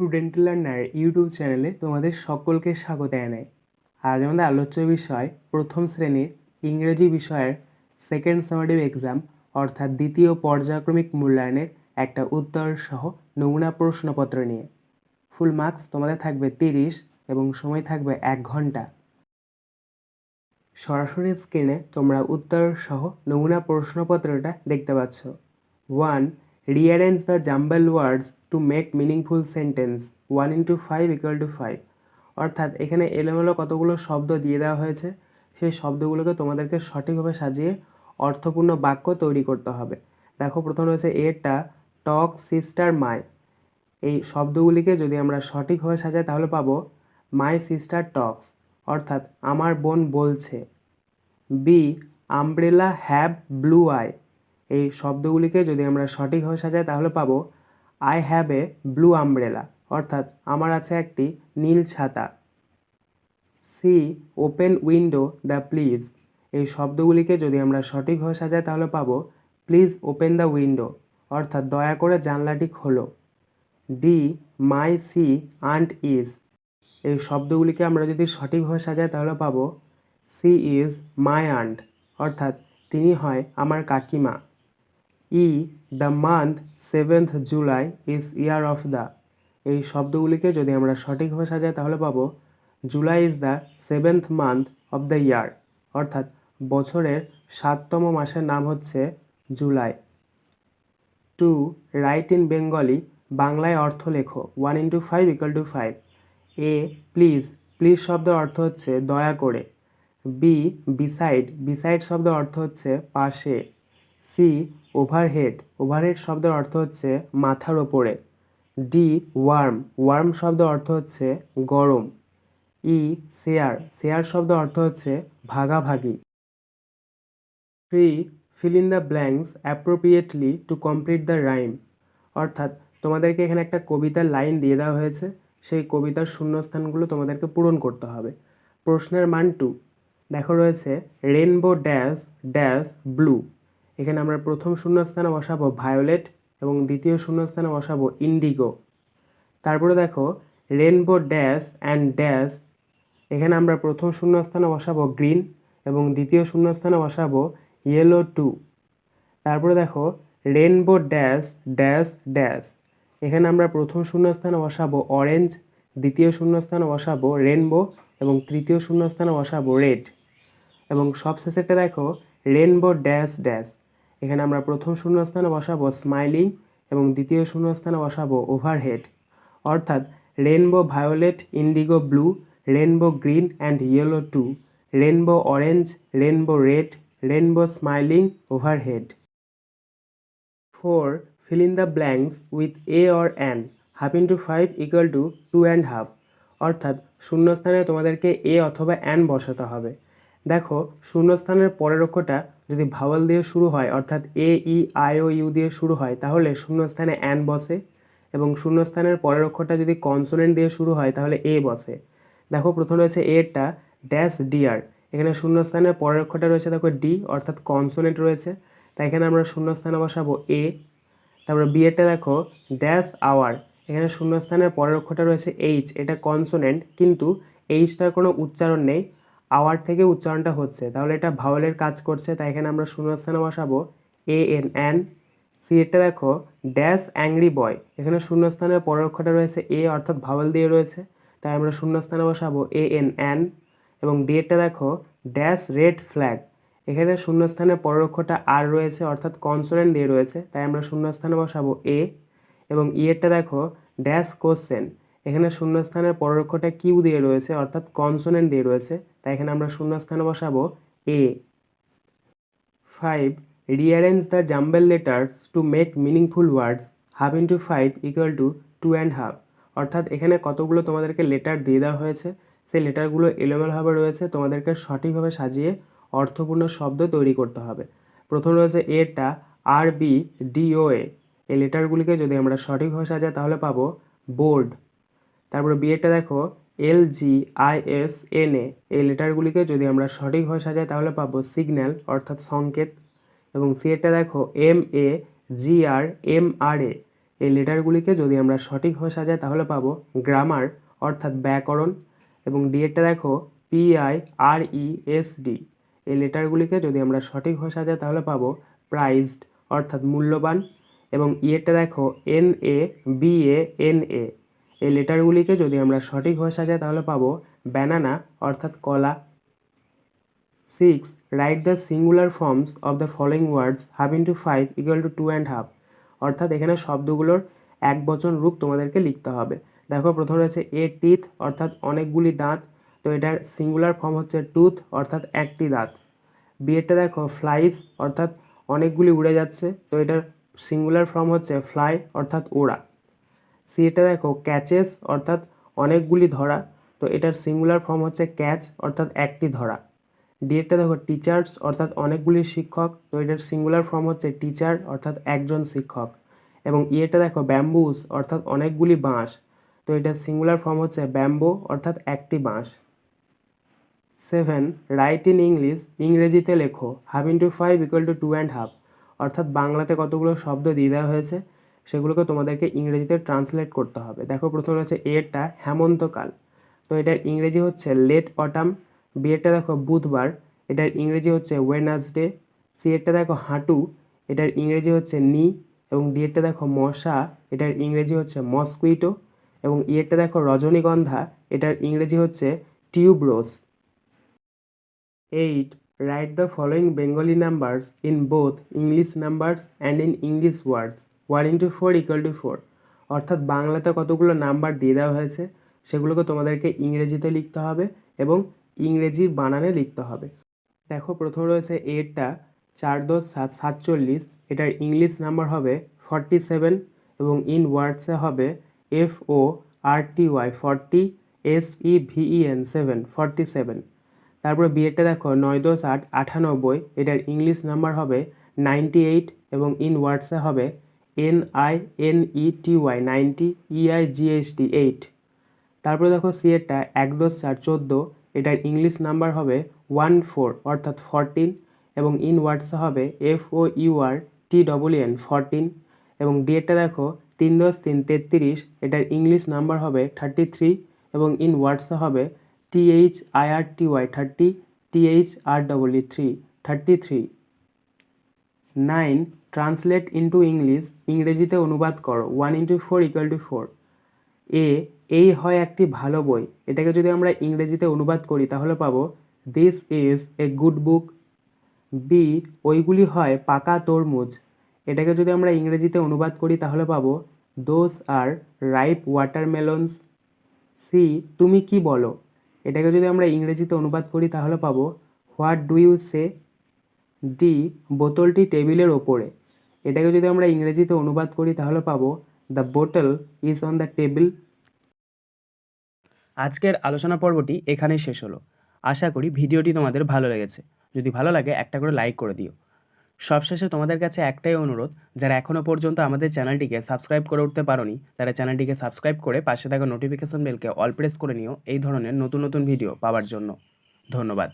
Student learner YouTube চ্যানেলে তোমাদের সকলকে স্বাগত জানাই। আজ আমাদের আলোচ্য বিষয় প্রথম শ্রেণির ইংরেজি বিষয়ের সেকেন্ড সামারিভ এক্সাম অর্থাৎ দ্বিতীয় পর্যায়ক্রমিক মূল্যায়নের একটা উত্তর সহ নমুনা প্রশ্নপত্র নিয়ে। ফুল মার্কস তোমাদের থাকবে তিরিশ এবং সময় থাকবে এক ঘণ্টা। সরাসরি স্ক্রিনে তোমরা উত্তর সহ নমুনা প্রশ্নপত্রটা দেখতে পাচ্ছ। One rearrange the jumble words to make meaningful sentence one into five equal to five অর্থাৎ এখানে এলোমেলো কতগুলো শব্দ দিয়ে দেওয়া হয়েছে, সেই শব্দগুলোকে তোমাদেরকে সঠিকভাবে সাজিয়ে অর্থপূর্ণ বাক্য তৈরি করতে হবে। দেখো, প্রথম রয়েছে এরটা টক সিস্টার মাই। এই শব্দগুলিকে যদি আমরা সঠিকভাবে সাজাই, তাহলে পাবো, মাই সিস্টার টক্স। অর্থাৎ, আমার বোন বলছে। B, umbrella have blue I. এই শব্দগুলিকে যদি আমরা সঠিকভাবে সাজাই, তাহলে পাবো I have a blue umbrella অর্থাৎ আমার আছে একটি নীল ছাতা। C open window the please এই শব্দগুলিকে যদি আমরা সঠিকভাবে সাজাই, তাহলে পাবো প্লিজ ওপেন দ্য উইন্ডো অর্থাৎ দয়া করে জানলাটি খোলো। D my she aunt is এই শব্দগুলিকে আমরা যদি সঠিকভাবে সাজাই, তাহলে পাবো সি ইজ মাই আন্ট অর্থাৎ তিনি হয় আমার কাকিমা। E the month seventh July is year of the এই শব্দগুলিকে যদি আমরা সঠিকভাবে সাজাই তাহলে পাবো July is the seventh month of the year অর্থাৎ বছরের সাততম মাসের নাম হচ্ছে July. Two write in Bengali বাংলায় অর্থ লেখো। One into five equal to five a please please শব্দের অর্থ হচ্ছে দয়া করে। বি বিসাইড বিসাইড শব্দের অর্থ হচ্ছে পাশে। সি ওভারহেড ওভারহেড শব্দের অর্থ হচ্ছে মাথার ওপরে। ডি ওয়ার্ম ওয়ার্ম শব্দের অর্থ হচ্ছে গরম। ই শেয়ার শেয়ার শব্দ অর্থ হচ্ছে ভাগাভাগি। Three fill in the blanks appropriately to complete the rhyme অর্থাৎ তোমাদেরকে এখানে একটা কবিতার লাইন দিয়ে দেওয়া হয়েছে। সেই কবিতার শূন্যস্থানগুলো তোমাদেরকে পূরণ করতে হবে। প্রশ্নের মান টু দেখো রয়েছে রেনবো ড্যাশ ড্যাশ ব্লু এখানে আমরা প্রথম শূন্যস্থানে বসাবো ভায়োলেট এবং দ্বিতীয় শূন্যস্থানে বসাবো ইন্ডিগো তারপরে দেখো রেনবো ড্যাশ অ্যান্ড ড্যাশ এখানে আমরা প্রথম শূন্যস্থানে বসাবো গ্রিন এবং দ্বিতীয় শূন্যস্থানে বসাবো ইয়েলো টু তারপরে দেখো রেনবো ড্যাশ ড্যাশ ড্যাশ এখানে আমরা প্রথম শূন্যস্থানে বসাবো অরেঞ্জ দ্বিতীয় শূন্যস্থানে বসাবো রেনবো এবং তৃতীয় শূন্যস্থানে বসাবো রেড এবং সবশেষেরটা দেখো রেনবো ড্যাশ ড্যাশ এখানে আমরা প্রথম শূন্যস্থানে বসাবো স্মাইলিং এবং দ্বিতীয় শূন্যস্থানে বসাবো ওভারহেড। অর্থাৎ rainbow violet, indigo blue, rainbow green and yellow too, rainbow orange, rainbow red, rainbow smiling, overhead. Four fill in the blanks with a or an half into 5 equal to 2 and half অর্থাৎ শূন্যস্থানে তোমাদেরকে এ অথবা an বসাতে হবে। দেখো, শূন্যস্থানের পরের অক্ষরটা যদি ভাওয়াল দিয়ে শুরু হয়, অর্থাৎ এ ই আই ও ইউ দিয়ে শুরু হয়, তাহলে শূন্যস্থানে অ্যান বসে এবং শূন্যস্থানের পরের অক্ষরটা যদি কনসোনেন্ট দিয়ে শুরু হয়, তাহলে এ বসে। দেখো, প্রথম রয়েছে এরটা ড্যাশ ডিআর এখানে শূন্যস্থানের পরের অক্ষরটা রয়েছে দেখো ডি অর্থাৎ কনসোনেন্ট রয়েছে। তাই এখানে আমরা শূন্যস্থানে বসাবো এ তারপরে বিয়েরটা দেখো ড্যাশ আওয়ার এখানে শূন্যস্থানের পরের অক্ষরটা রয়েছে এইচ এটা কনসোনেন্ট কিন্তু এইচটার কোনো উচ্চারণ নেই। আওয়ার থেকে উচ্চারণটা হচ্ছে। তাহলে এটা ভাওয়ালের কাজ করছে, তাই এখানে আমরা শূন্যস্থানে বসাবো এ এন অ্যান সি এরটা দেখো ড্যাশ অ্যাংরি বয় এখানে শূন্যস্থানের পরের অক্ষরটা রয়েছে এ অর্থাৎ ভাওয়াল দিয়ে রয়েছে। তাই আমরা শূন্যস্থানে বসাবো এ এন অ্যান এবং ডি এরটা দেখো ড্যাশ রেড ফ্ল্যাগ এখানে শূন্যস্থানে পরের অক্ষরটা আর রয়েছে, অর্থাৎ কনসোনেন্ট দিয়ে রয়েছে। তাই আমরা শূন্যস্থানে বসাবো এ এবং ইয়েরটা দেখো ড্যাশ কোশ্চেন এখানে শূন্যস্থানের পরের অক্ষরটা কিউ দিয়ে রয়েছে, অর্থাৎ কনসোনেন্ট দিয়ে রয়েছে। তাই এখানে আমরা শূন্যস্থানে বসাবো A five rearrange the jumble letters to make meaningful words half into five equal to two and half অর্থাৎ এখানে কতগুলো তোমাদেরকে লেটার দিয়ে দেওয়া হয়েছে, সেই লেটারগুলো এলোমেলোভাবে রয়েছে, তোমাদেরকে সঠিকভাবে সাজিয়ে অর্থপূর্ণ শব্দ তৈরি করতে হবে। প্রথম রয়েছে এরটা আর বি ডিওএ এই লেটারগুলিকে যদি আমরা সঠিকভাবে সাজাই, তাহলে পাবো বোর্ড তারপরে বিয়েটা দেখো L G I S N A এই লেটারগুলিকে যদি আমরা সঠিক সঠিকভাবে সাজাই, তাহলে পাবো সিগন্যাল, অর্থাৎ সংকেত। এবং সি এরটা দেখো M A G R M R এ এই লেটারগুলিকে যদি আমরা সঠিক সঠিকভাবে সাজাই, তাহলে পাবো গ্রামার, অর্থাৎ ব্যাকরণ। এবং ডি এরটা দেখো P I R E S D এই লেটারগুলিকে যদি আমরা সঠিক সঠিকভাবে সাজাই, তাহলে পাবো প্রাইজড, অর্থাৎ মূল্যবান। এবং ইয়েরটা দেখো N A B A N A এই লেটারগুলিকে যদি আমরা সঠিকভাবে সাজাই, তাহলে পাবো ব্যানানা অর্থাৎ কলা। Six write the singular forms of the following words half into five equal to two and half অর্থাৎ এখানে শব্দগুলোর এক বচন রূপ তোমাদেরকে লিখতে হবে। দেখো, প্রথমে রয়েছে এ টিথ অর্থাৎ অনেকগুলি দাঁত। তো এটার সিঙ্গুলার ফর্ম হচ্ছে টুথ অর্থাৎ একটি দাঁত। বিয়েরটা দেখো ফ্লাইস অর্থাৎ অনেকগুলি উড়ে যাচ্ছে। তো এটার সিঙ্গুলার ফর্ম হচ্ছে ফ্লাই অর্থাৎ ওড়া। সি এটা দেখো ক্যাচেস অর্থাৎ অনেকগুলি ধরা। তো এটার সিঙ্গুলার ফর্ম হচ্ছে ক্যাচ অর্থাৎ একটি ধরা। ডি এরটা দেখো টিচার্স অর্থাৎ অনেকগুলি শিক্ষক। তো এটার সিঙ্গুলার ফর্ম হচ্ছে টিচার অর্থাৎ একজন শিক্ষক। এবং ইয়েটা দেখো ব্যাম্বুস অর্থাৎ অনেকগুলি বাঁশ। তো এটার সিঙ্গুলার ফর্ম হচ্ছে ব্যাম্বো অর্থাৎ একটি বাঁশ। সেভেন রাইট ইন ইংলিশ ইংরেজিতে লেখো। Half into five equal to two and half অর্থাৎ বাংলাতে কতগুলো শব্দ দিয়ে দেওয়া হয়েছে? সেগুলোকে তোমাদেরকে ইংরেজিতে ট্রান্সলেট করতে হবে। দেখো প্রথমে হচ্ছে এরটা হেমন্তকাল। তো এটার ইংরেজি হচ্ছে লেট অটাম বিয়েরটা দেখো বুধবার, এটার ইংরেজি হচ্ছে ওয়েনাসডে সি এরটা দেখো হাঁটু, এটার ইংরেজি হচ্ছে নি, এবং ডি এরটা দেখো মশা, এটার ইংরেজি হচ্ছে মসকুইটো এবং ইয়েরটা দেখো রজনীগন্ধা, এটার ইংরেজি হচ্ছে tuberose eight write the following Bengali numbers in both English numbers and in English words one into four equal to four অর্থাৎ বাংলাতে কতগুলো নাম্বার দিয়ে দেওয়া হয়েছে, সেগুলোকে তোমাদেরকে ইংরেজিতে লিখতে হবে এবং ইংরেজির বানানে লিখতে হবে। দেখো, প্রথম রয়েছে এরটা চার দশ, সাত, সাতচল্লিশ, এটার ইংলিশ নাম্বার হবে ফর্টি সেভেন এবং ইন ওয়ার্ডসে হবে F O R T Y forty S E V N seven forty seven তারপরে বিয়েরটা দেখো, নয় দশ, আট, আটানব্বই, এটার ইংলিশ নাম্বার হবে নাইনটি এইট এবং ইন ওয়ার্ডসে হবে N I N E T Y ninety E I G H T eight তারপরে দেখো সিএরটা এক দশ চার চোদ্দ, এটার ইংলিশ নাম্বার হবে ওয়ান ফোর অর্থাৎ ফরটিন এবং ইন ওয়ার্ডসে হবে F O U R T double N fourteen এবং ডিএরটা দেখো তিন দশ তিন তেত্রিশ, এটার ইংলিশ নাম্বার হবে থার্টি থ্রি এবং ইন ওয়ার্ডসে হবে T H I R T Y thirty T H R double E three thirty three nine translate into English ইংরেজিতে অনুবাদ করো one into four equal to four A এই হয় একটি ভালো বই। এটাকে যদি আমরা ইংরেজিতে অনুবাদ করি, তাহলে পাবো this is a good book B ওইগুলি হয় পাকা তরমুজ। এটাকে যদি আমরা ইংরেজিতে অনুবাদ করি, তাহলে পাবো those are ripe watermelons see তুমি কি বলো? এটাকে যদি আমরা ইংরেজিতে অনুবাদ করি, তাহলে পাবো what do you say D বোতলটি টেবিলের ওপরে। এটাকে যদি আমরা ইংরেজিতে অনুবাদ করি, তাহলে পাবো the bottle is on the table আজকের আলোচনা পর্বটি এখানেই শেষ হলো। আশা করি ভিডিওটি তোমাদের ভালো লেগেছে। যদি ভালো লাগে, একটা করে লাইক করে দিও। সবশেষে তোমাদের কাছে একটাই অনুরোধ, যারা এখনও পর্যন্ত আমাদের চ্যানেলটিকে সাবস্ক্রাইব করে উঠতে পারোনি, তারা চ্যানেলটিকে সাবস্ক্রাইব করে পাশে থাকা নোটিফিকেশন বেলকে অল প্রেস করে নিও, এই ধরনের নতুন নতুন ভিডিও পাওয়ার জন্য। ধন্যবাদ।